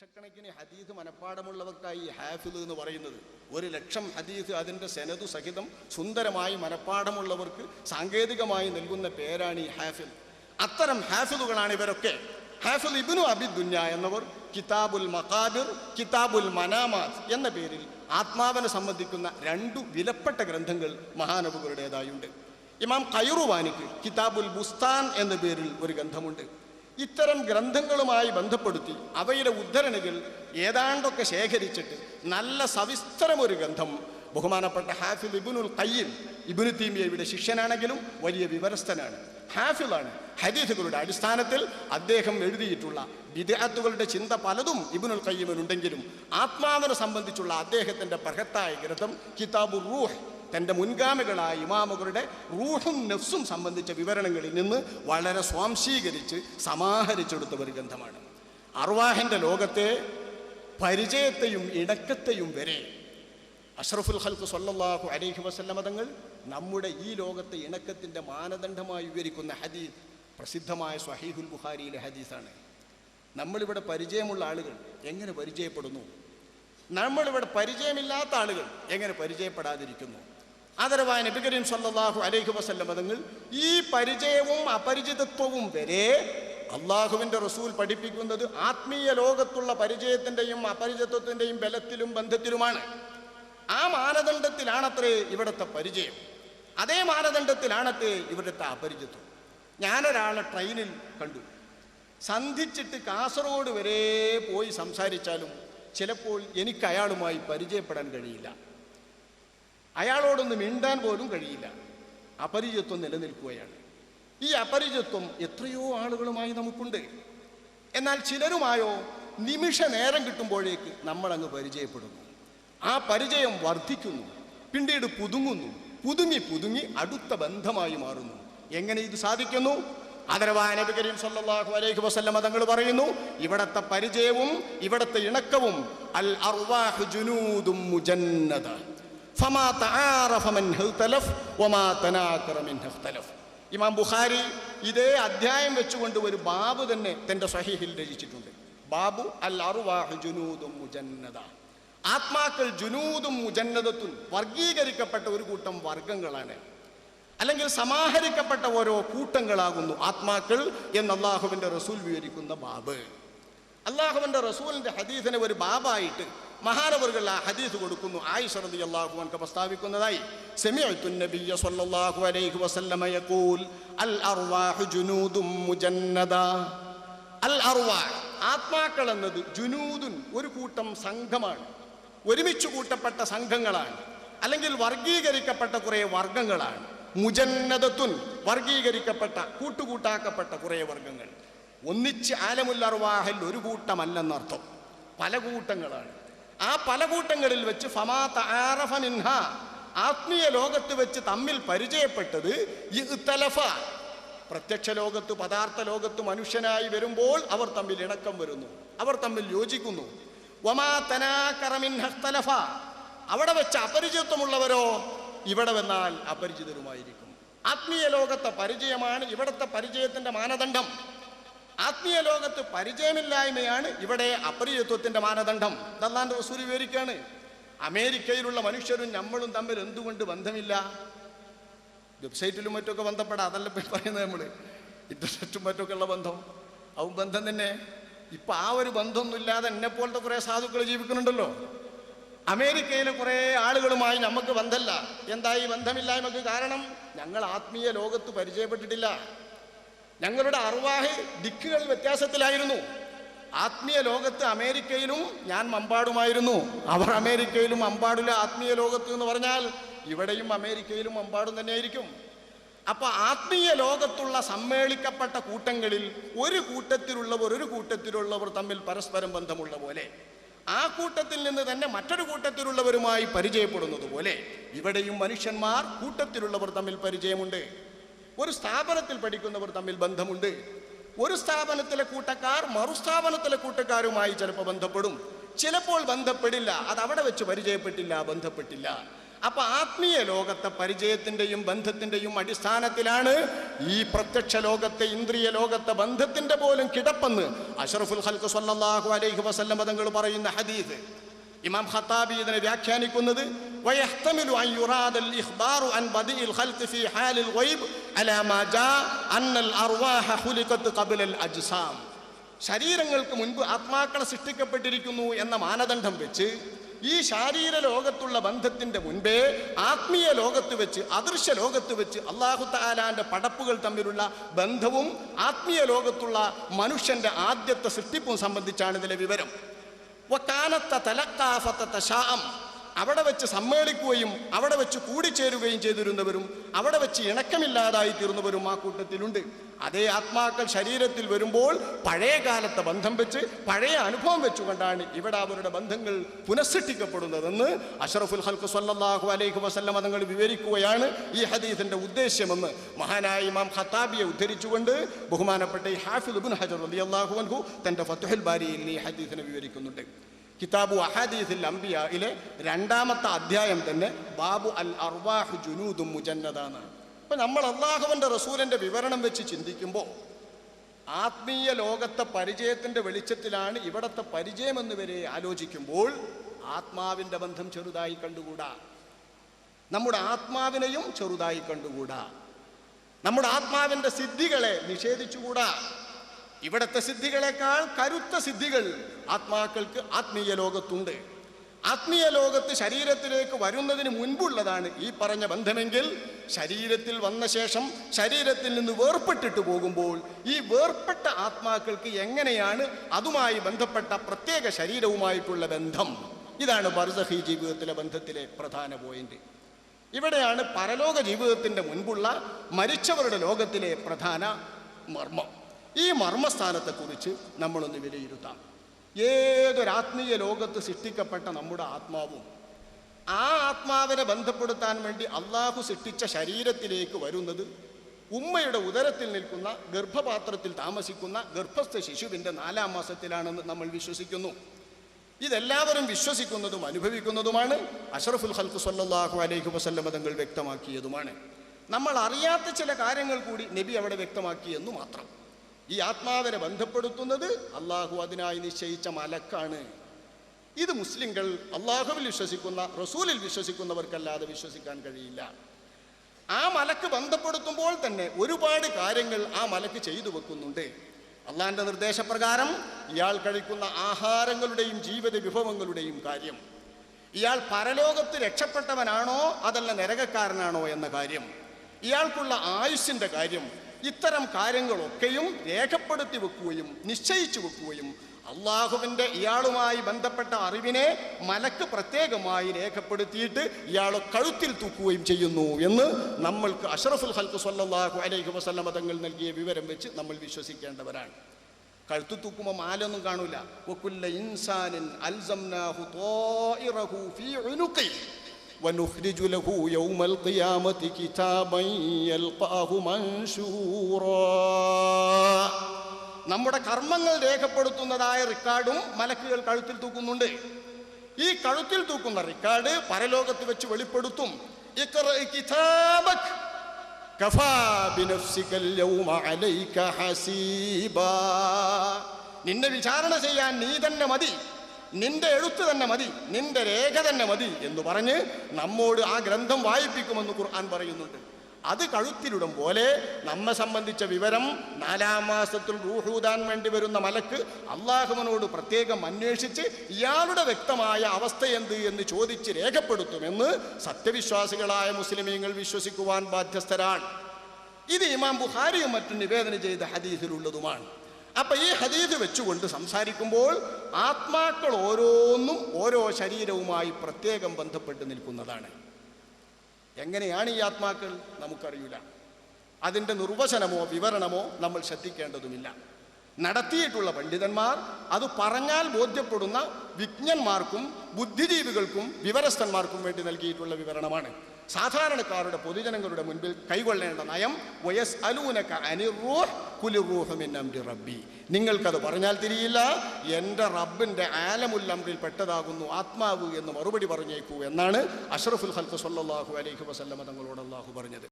ലക്ഷക്കണക്കിന് ഹദീസ് മനഃപ്പാടമുള്ളവർക്കായി ഹാഫിദ് എന്ന് പറയുന്നത്. ഒരു ലക്ഷം ഹദീസ് അതിന്റെ സെനതു സഹിതം സുന്ദരമായി മനഃപ്പാടമുള്ളവർക്ക് സാങ്കേതികമായി നൽകുന്ന പേരാണ് ഈ ഹാഫിൽ അത്തരം ഹാഫിദുകളാണ് ഇവരൊക്കെ. ഹാഫിൽ ഇബിനു അബി ദുന്യ എന്നവർ കിതാബുൽ മഖാബിർ കിതാബുൽ മനാമാസ് എന്ന പേരിൽ ആത്മാവിനെ സംബന്ധിക്കുന്ന രണ്ടു വിലപ്പെട്ട ഗ്രന്ഥങ്ങൾ മഹാനബുകളുടേതായുണ്ട്. ഇമാം കയറുവാനിക്ക് കിതാബുൽ ബുസ്താൻ എന്ന പേരിൽ ഒരു ഗ്രന്ഥമുണ്ട്. ഇത്തരം ഗ്രന്ഥങ്ങളുമായി ബന്ധപ്പെടുത്തി അവയുടെ ഉദ്ധരണികൾ ഏതാണ്ടൊക്കെ ശേഖരിച്ചിട്ട് നല്ല സവിസ്തരമൊരു ഗ്രന്ഥം. ബഹുമാനപ്പെട്ട ഹാഫിൽ ഇബുനുൽ കയ്യിൽ ഇബുനു തീമിയയുടെ ശിഷ്യനാണെങ്കിലും വലിയ വിവരസ്ഥനാണ്. ഹാഫിളാണ് ഹദീസുകളുടെ അടിസ്ഥാനത്തിൽ അദ്ദേഹം എഴുതിയിട്ടുള്ള വിദ്യാർത്ഥികളുടെ ചിന്ത പലതും ഇബുനുൽ കയ്യമിനുണ്ടെങ്കിലും ആത്മാവിനെ സംബന്ധിച്ചുള്ള അദ്ദേഹത്തിന്റെ ബൃഹത്തായ ഗ്രന്ഥം കിതാബു റൂഹ് തന്റെ മുൻഗാമികളായ ഇമാമുകളുടെ റൂഹും നെഫ്സും സംബന്ധിച്ച വിവരണങ്ങളിൽ നിന്ന് വളരെ സ്വാംശീകരിച്ച് സമാഹരിച്ചെടുത്ത ഒരു ഗ്രന്ഥമാണ്. അർവാഹിന്റെ ലോകത്തെ പരിചയത്തെയും ഇടക്കത്തെയും വരെ അഷ്റഫുൽ ഹൽക്ക് സൊല്ലാഹു അലൈഹി വസല്ല തങ്ങൾ നമ്മുടെ ഈ ലോകത്തെ ഇണക്കത്തിന്റെ മാനദണ്ഡമായി വിവരിക്കുന്ന ഹദീസ് പ്രസിദ്ധമായ സ്വഹീഹുൽ ബുഹാരിയിലെ ഹദീസാണ്. നമ്മളിവിടെ പരിചയമുള്ള ആളുകൾ എങ്ങനെ പരിചയപ്പെടുന്നു? നമ്മളിവിടെ പരിചയമില്ലാത്ത ആളുകൾ എങ്ങനെ പരിചയപ്പെടാതിരിക്കുന്നു? ആദരവായ നബി കരീം സല്ലല്ലാഹു അലൈഹി വസല്ലം തങ്ങൾ ഈ പരിചയവും അപരിചിതത്വവും വരെ അള്ളാഹുവിന്റെ റസൂൽ പഠിപ്പിക്കുന്നത് ആത്മീയ ലോകത്തുള്ള പരിചയത്തിന്റെയും അപരിചിതത്വത്തിന്റെയും ബലത്തിലും ബന്ധത്തിലുമാണ്. ആ മാനദണ്ഡത്തിലാണത്രേ ഇവിടുത്തെ പരിചയം. അതേ മാനദണ്ഡത്തിലാണത്രേ ഇവിടുത്തെ അപരിചിത്വം ഞാനൊരാളെ ട്രെയിനിൽ കണ്ടു. സന്ധിച്ചിട്ട് കാസർഗോഡ് വരെ പോയി സംസാരിച്ചാലും ചിലപ്പോൾ എനിക്ക് അയാളുമായി പരിചയപ്പെടാൻ കഴിയില്ല. അയാളോടൊന്ന് മിണ്ടാൻ പോലും കഴിയില്ല. അപരിചിത്വം നിലനിൽക്കുകയാണ്. ഈ അപരിചിത്വം എത്രയോ ആളുകളുമായി നമുക്കുണ്ട്. എന്നാൽ ചിലരുമായോ നിമിഷ നേരം കിട്ടുമ്പോഴേക്ക് നമ്മളങ്ങ് പരിചയപ്പെടുന്നു. ആ പരിചയം വർദ്ധിക്കുന്നു. പിന്നീട് പുതുങ്ങുന്നു. പുതുങ്ങി പുതുങ്ങി അടുത്ത ബന്ധമായി മാറുന്നു. എങ്ങനെ ഇത് സാധിക്കുന്നു? ആദരവായ നബി കരീം അലൈഹി വസല്ലം തങ്ങൾ പറയുന്നു ഇവിടത്തെ പരിചയവും ഇവിടത്തെ ഇണക്കവും അൽ അർവാഹു ജുനൂദും മുജന്നദ ഇമാം ബുഖാരി ഇതേ അധ്യായം വെച്ചുകൊണ്ട് ഒരു ബാബു തന്നെ തന്റെ സഹീഹിൽ രചിച്ചിട്ടുണ്ട്. ബാബു അൽ അർവാഹു ജുനൂദും ആത്മാക്കൾ ജുനൂദും മുജന്നതത്തും വർഗീകരിക്കപ്പെട്ട ഒരു കൂട്ടം വർഗങ്ങളാണ്. അല്ലെങ്കിൽ സമാഹരിക്കപ്പെട്ട ഓരോ കൂട്ടങ്ങളാകുന്നു ആത്മാക്കൾ എന്ന് അള്ളാഹുവിന്റെ റസൂൽ വിവരിക്കുന്ന ബാബ്. അള്ളാഹുവിന്റെ റസൂലിന്റെ ഹദീസിനെ ഒരു ബാബായിട്ട് മഹാനവറുകൾ ആ ഹദീസ് കൊടുക്കുന്നു. ആയിഷ റളിയല്ലാഹു അൻഹ പ്രസ്താവിക്കുന്നതായി. സമിഅതു നബിയ്യ സ്വല്ലല്ലാഹു അലൈഹി വസല്ലമ യഖൂൽ അൽ അർവാഹു ജുനൂദും മുജന്നദ. അൽ അർവാഹ് ആത്മാക്കൾ എന്നത് ജുനൂദുൻ ഒരു കൂട്ടം സംഘമാണ്. ഒരുമിച്ച് കൂട്ടപ്പെട്ട സംഘങ്ങളാണ്. അല്ലെങ്കിൽ വർഗീകരിക്കപ്പെട്ട കുറേ വർഗങ്ങളാണ് മുജന്നതത്തുൻ വർഗീകരിക്കപ്പെട്ട കൂട്ടുകൂട്ടാക്കപ്പെട്ട കുറേ വർഗങ്ങൾ ഒന്നിച്ച് ആലമുൽ അർവാഹിൽ ഒരു കൂട്ടമല്ലെന്നർത്ഥം. പല കൂട്ടങ്ങളാണ്. ആ പല കൂട്ടങ്ങളിൽ വെച്ച് ഫമാ തആറഫ മിൻഹ ആത്മീയ ലോകത്ത് വെച്ച് തമ്മിൽ പരിചയപ്പെട്ടത് തലഫ പ്രത്യക്ഷ ലോകത്ത് പദാർത്ഥ ലോകത്ത് മനുഷ്യനായി വരുമ്പോൾ അവർ തമ്മിൽ ഇണക്കം വരുന്നു അവർ തമ്മിൽ യോജിക്കുന്നു. വമാ തനാകറ മിൻഹ ഇഖ്തലഫ. അവിടെ വെച്ച് അപരിചിതത്വമുള്ളവരോ ഇവിടെ വന്നാൽ അപരിചിതരുമായിരിക്കും. ആത്മീയ ലോകത്തെ പരിചയമാണ് ഇവിടുത്തെ പരിചയത്തിന്റെ മാനദണ്ഡം. ആത്മീയ ലോകത്ത് പരിചയമില്ലായ്മയാണ് ഇവിടെ അപരിചിത്വത്തിന്റെ മാനദണ്ഡം. ഇതല്ലാണ്ട് റസൂൽ വിവരിക്കുകയാണ്. അമേരിക്കയിലുള്ള മനുഷ്യരും നമ്മളും തമ്മിൽ എന്തുകൊണ്ട് ബന്ധമില്ല? വെബ്സൈറ്റിലും മറ്റൊക്കെ ബന്ധപ്പെടാം. അതല്ല പറയുന്നത് നമ്മൾ ഇന്റർനെറ്റും മറ്റൊക്കെ ഉള്ള ബന്ധം. അവൻ ബന്ധം തന്നെ. ഇപ്പം ആ ഒരു ബന്ധമൊന്നുമില്ലാതെ എന്നെ പോലത്തെ കുറേ സാധുക്കൾ ജീവിക്കുന്നുണ്ടല്ലോ. അമേരിക്കയിലെ കുറേ ആളുകളുമായി നമുക്ക് ബന്ധമല്ല എന്തായി ബന്ധമില്ലായ്മക്ക് കാരണം? ഞങ്ങൾ ആത്മീയ ലോകത്ത് പരിചയപ്പെട്ടിട്ടില്ല. ഞങ്ങളുടെ അറുവാഹ് ദിക്കുകൾ വ്യത്യാസത്തിലായിരുന്നു. ആത്മീയ ലോകത്ത് അമേരിക്കയിലും ഞാൻ മമ്പാടുമായിരുന്നു. അവർ അമേരിക്കയിലും മമ്പാടിലെ ആത്മീയ ലോകത്ത് എന്ന് പറഞ്ഞാൽ ഇവിടെയും അമേരിക്കയിലും മമ്പാടും തന്നെയായിരിക്കും. അപ്പൊ ആത്മീയ ലോകത്തുള്ള സമ്മേളിക്കപ്പെട്ട കൂട്ടങ്ങളിൽ ഒരു കൂട്ടത്തിലുള്ളവർ ഒരു കൂട്ടത്തിലുള്ളവർ തമ്മിൽ പരസ്പരം ബന്ധമുള്ള പോലെ ആ കൂട്ടത്തിൽ നിന്ന് തന്നെ മറ്റൊരു കൂട്ടത്തിലുള്ളവരുമായി പരിചയപ്പെടുന്നത് പോലെ ഇവിടെയും മനുഷ്യന്മാർ കൂട്ടത്തിലുള്ളവർ തമ്മിൽ പരിചയമുണ്ട്. ഒരു സ്ഥാപനത്തിൽ പഠിക്കുന്നവർ തമ്മിൽ ബന്ധമുണ്ട്. ഒരു സ്ഥാപനത്തിലെ കൂട്ടക്കാർ മറുസ്ഥാപനത്തിലെ കൂട്ടക്കാരുമായി ചിലപ്പോൾ ബന്ധപ്പെടും. ചിലപ്പോൾ ബന്ധപ്പെടില്ല. അത് അവിടെ വെച്ച് പരിചയപ്പെട്ടില്ല ബന്ധപ്പെട്ടില്ല. അപ്പൊ ആത്മീയ ലോകത്തെ പരിചയത്തിന്റെയും ബന്ധത്തിന്റെയും അടിസ്ഥാനത്തിലാണ് ഈ പ്രത്യക്ഷ ലോകത്തെ ഇന്ദ്രിയ ലോകത്തെ ബന്ധത്തിന്റെ പോലും കിടപ്പെന്ന് അഷറഫുൽ ഹൽക്ക് സല്ലാഹു അലൈഹി വസല്ലം തങ്ങൾ പറയുന്ന ഹദീസ്. ഇമാം ഖത്താബി ഇതിനെ വ്യാഖ്യാനിക്കുന്നത് ويحتمل أن يراد الإخبار عن بدء الخلق في حال الغيب على ما جاء أن الأرواح خلقت قبل الأجسام ശരീരങ്ങൾക്ക് മുൻപ് ആത്മാക്കളെ സൃഷ്ടിക്കപ്പെട്ടിരിക്കുന്നു എന്ന മാനദണ്ഡം വെച്ച് ഈ ശാരീര ലോകത്തുള്ള ബന്ധത്തിന്റെ മുൻപേ ആത്മീയ ലോകത്ത് വെച്ച് അദൃശ്യ ലോകത്ത് വെച്ച് അള്ളാഹു താലാന്റെ പടപ്പുകൾ തമ്മിലുള്ള ബന്ധവും ആത്മീയ ലോകത്തുള്ള മനുഷ്യന്റെ ആദ്യത്തെ സൃഷ്ടിപ്പും സംബന്ധിച്ചാണ് ഇതിലെ വിവരം وكانت تتلقى فتتشاءم. അവിടെ വെച്ച് സമ്മേളിക്കുകയും അവിടെ വെച്ച് കൂടിച്ചേരുകയും ചെയ്തിരുന്നവരും അവിടെ വെച്ച് ഇണക്കമില്ലാതായി തീർന്നവരും ആ കൂട്ടത്തിലുണ്ട്. അതേ ആത്മാക്കൾ ശരീരത്തിൽ വരുമ്പോൾ പഴയ കാലത്തെ ബന്ധം വെച്ച് പഴയ അനുഭവം വെച്ചുകൊണ്ടാണ് ഇവിടെ അവരുടെ ബന്ധങ്ങൾ പുനഃസൃഷ്ടിക്കപ്പെടുന്നതെന്ന് അഷറഫുൽ ഹൽക്ക് സല്ലാഹു അലൈഹി വസല്ലം തങ്ങൾ വിവരിക്കുകയാണ് ഈ ഹദീസിന്റെ ഉദ്ദേശ്യമെന്ന് മഹാനായ ഇമാം ഖത്താബിയെ ഉദ്ധരിച്ചുകൊണ്ട് ബഹുമാനപ്പെട്ട ഈ ഹാഫിദ് ഹജർ ഹജർ അള്ളാഹു അൻഹു തന്റെ ഫത്തുഹൽ ബാരിയിൽ ഈ ഹദീസിനെ വിവരിക്കുന്നുണ്ട്. കിതാബു അഹാദീസിൽ അംബിയയിലെ രണ്ടാമത്തെ അധ്യായം തന്നെ ബാബു അൽ അർവാഹ് ജുനൂദും മുജന്നതാണ് അപ്പൊ നമ്മൾ അള്ളാഹുവിന്റെ റസൂലിന്റെ വിവരണം വെച്ച് ചിന്തിക്കുമ്പോൾ ആത്മീയ ലോകത്തെ പരിചയത്തിന്റെ വെളിച്ചത്തിലാണ് ഇവിടത്തെ പരിചയമെന്ന് വരെ ആലോചിക്കുമ്പോൾ ആത്മാവിന്റെ ബന്ധം ചെറുതായി കണ്ടുകൂടാ. നമ്മുടെ ആത്മാവിനെയും ചെറുതായി കണ്ടുകൂടാ. നമ്മുടെ ആത്മാവിന്റെ സിദ്ധികളെ നിഷേധിച്ചുകൂടാ. ഇവിടത്തെ സിദ്ധികളെക്കാൾ കരുത്ത സിദ്ധികൾ ആത്മാക്കൾക്ക് ആത്മീയ ലോകത്തുണ്ട്. ആത്മീയ ലോകത്ത് ശരീരത്തിലേക്ക് വരുന്നതിന് മുൻപുള്ളതാണ് ഈ പറഞ്ഞ ബന്ധമെങ്കിൽ ശരീരത്തിൽ വന്ന ശേഷം ശരീരത്തിൽ നിന്ന് വേർപ്പെട്ടിട്ട് പോകുമ്പോൾ ഈ വേർപ്പെട്ട ആത്മാക്കൾക്ക് എങ്ങനെയാണ് അതുമായി ബന്ധപ്പെട്ട പ്രത്യേക ശരീരവുമായിട്ടുള്ള ബന്ധം? ഇതാണ് ബർസഹി ജീവിതത്തിലെ ബന്ധത്തിലെ പ്രധാന പോയിന്റ് ഇവിടെയാണ് പരലോക ജീവിതത്തിന്റെ മുൻപുള്ള മരിച്ചവരുടെ ലോകത്തിലെ പ്രധാന മർമ്മം. ഈ മർമ്മസ്ഥാനത്തെക്കുറിച്ച് നമ്മളൊന്ന് വിലയിരുത്താം. ഏതൊരാത്മീയ ലോകത്ത് സൃഷ്ടിക്കപ്പെട്ട നമ്മുടെ ആത്മാവും ആ ആത്മാവിനെ ബന്ധപ്പെടുത്താൻ വേണ്ടി അള്ളാഹു സൃഷ്ടിച്ച ശരീരത്തിലേക്ക് വരുന്നത് ഉമ്മയുടെ ഉദരത്തിൽ നിൽക്കുന്ന ഗർഭപാത്രത്തിൽ താമസിക്കുന്ന ഗർഭസ്ഥ ശിശുവിന്റെ നാലാം മാസത്തിലാണെന്ന് നമ്മൾ വിശ്വസിക്കുന്നു. ഇതെല്ലാവരും വിശ്വസിക്കുന്നതും അനുഭവിക്കുന്നതുമാണ്. അഷറഫുൽ ഹൽക്ക് സല്ലാഹു അലൈഹി വസല്ലം തങ്ങൾ വ്യക്തമാക്കിയതുമാണ്. നമ്മൾ അറിയാത്ത ചില കാര്യങ്ങൾ കൂടി നബി അവിടെ വ്യക്തമാക്കിയെന്നു മാത്രം. ഈ ആത്മാവിനെ ബന്ധപ്പെടുത്തുന്നത് അള്ളാഹു അതിനായി നിശ്ചയിച്ച മലക്കാണ്. ഇത് മുസ്ലിങ്ങൾ അള്ളാഹുവിൽ വിശ്വസിക്കുന്ന റസൂലിൽ വിശ്വസിക്കുന്നവർക്കല്ലാതെ വിശ്വസിക്കാൻ കഴിയില്ല. ആ മലക്ക് ബന്ധപ്പെടുത്തുമ്പോൾ തന്നെ ഒരുപാട് കാര്യങ്ങൾ ആ മലക്ക് ചെയ്തു വെക്കുന്നുണ്ട്. അള്ളാന്റെ നിർദ്ദേശപ്രകാരം ഇയാൾ കഴിക്കുന്ന ആഹാരങ്ങളുടെയും ജീവിത വിഭവങ്ങളുടെയും കാര്യം. ഇയാൾ പരലോകത്ത് രക്ഷപ്പെട്ടവനാണോ അതല്ല നരകക്കാരനാണോ എന്ന കാര്യം. ഇയാൾക്കുള്ള ആയുസ്സിന്റെ കാര്യം. ഇത്തരം കാര്യങ്ങളൊക്കെയും രേഖപ്പെടുത്തി വെക്കുകയും നിശ്ചയിച്ചു വെക്കുകയും അള്ളാഹുവിന്റെ ഇയാളുമായി ബന്ധപ്പെട്ട അറിവിനെ മലക്ക് പ്രത്യേകമായി രേഖപ്പെടുത്തിയിട്ട് ഇയാൾ കഴുത്തിൽ തൂക്കുകയും ചെയ്യുന്നു എന്ന് നമ്മൾക്ക് അഷറഫുൽ ഹൽക്ക് സല്ലാഹു അലൈഹി വസല്ലമ തങ്ങൾ നൽകിയ വിവരം വെച്ച് നമ്മൾ വിശ്വസിക്കേണ്ടവരാണ്. കഴുത്തു തൂക്കുമ്പോൾ മാലൊന്നും കാണൂല. ഇൻസാനിൻ അൽസംനാഹു ونخرج له يوم القيامة كتابا يلقاه منشورا നമ്മുടെ കർമ്മങ്ങൾ രേഖപ്പെടുത്തുന്നതായ റെക്കോർഡും മലക്കുകൾ കഴുത്തിൽ തൂക്കുന്നുണ്ട് ഈ കഴുത്തിൽ തൂക്കുന്ന റെക്കോർഡ് പരലോകത്ത് വെച്ച് വെളിപ്പെടുത്തും ഇഖ്റ കിതാബക് കഫാ ബിനഫ്സിക അൽയൗമ അലൈക ഹസീബാ നിന്നെ വിചാരണ ചെയ്യാൻ നീ തന്നെ മതി നിന്റെ എഴുത്ത് തന്നെ മതി നിന്റെ രേഖ തന്നെ മതി എന്ന് പറഞ്ഞ് നമ്മോട് ആ ഗ്രന്ഥം വായിപ്പിക്കുമെന്ന് ഖുർആൻ പറയുന്നുണ്ട്. അത് കഴുത്തിലിടും പോലെ നമ്മെ സംബന്ധിച്ച വിവരം നാലാം മാസത്തിൽ റൂഹൂതാൻ വേണ്ടി വരുന്ന മലക്ക് അള്ളാഹുവിനോട് പ്രത്യേകം അന്വേഷിച്ച് ഇയാളുടെ വ്യക്തമായ അവസ്ഥ എന്ത് എന്ന് ചോദിച്ച് രേഖപ്പെടുത്തുമെന്ന് സത്യവിശ്വാസികളായ മുസ്ലിമീങ്ങൾ വിശ്വസിക്കുവാൻ ബാധ്യസ്ഥരാണ്. ഇത് ഇമാം ബുഖാരിയും മറ്റും നിവേദനം ചെയ്ത ഹദീസിലുള്ളതുമാണ്. അപ്പൊ ഈ ഹദീസ് വെച്ചുകൊണ്ട് സംസാരിക്കുമ്പോൾ ആത്മാക്കൾ ഓരോന്നും ഓരോ ശരീരവുമായി പ്രത്യേകം ബന്ധപ്പെട്ട് നിൽക്കുന്നതാണ്. എങ്ങനെയാണ് ഈ ആത്മാക്കൾ? നമുക്കറിയില്ല. അതിന്റെ നിർവചനമോ വിവരണമോ നമ്മൾ ശ്രദ്ധിക്കേണ്ടതുമില്ല. നടത്തിയിട്ടുള്ള പണ്ഡിതന്മാർ അത് പറഞ്ഞാൽ ബോധ്യപ്പെടുന്ന വിജ്ഞന്മാർക്കും ബുദ്ധിജീവികൾക്കും വിവരസ്ഥന്മാർക്കും വേണ്ടി നൽകിയിട്ടുള്ള വിവരണമാണ്. സാധാരണക്കാരുടെ പൊതുജനങ്ങളുടെ മുൻപിൽ കൈകൊള്ളേണ്ട നയം വയസ് അലൂനക അനിറൂഹ് കുലിറൂഹമിൻ അംരി റബ്ബി. നിങ്ങൾക്കത് പറഞ്ഞാൽ തിരിയില്ല. എന്റെ റബ്ബിന്റെ ആലമുല്ലംറിൽ പെട്ടതാകുന്നു ആത്മാവ് എന്ന് മറുപടി പറഞ്ഞേക്കൂ എന്നാണ് അഷ്റഫുൽ ഹൽക്ക് സല്ലാഹു അലൈഹി വസല്ലമ തങ്ങളോട് അള്ളാഹു പറഞ്ഞത്.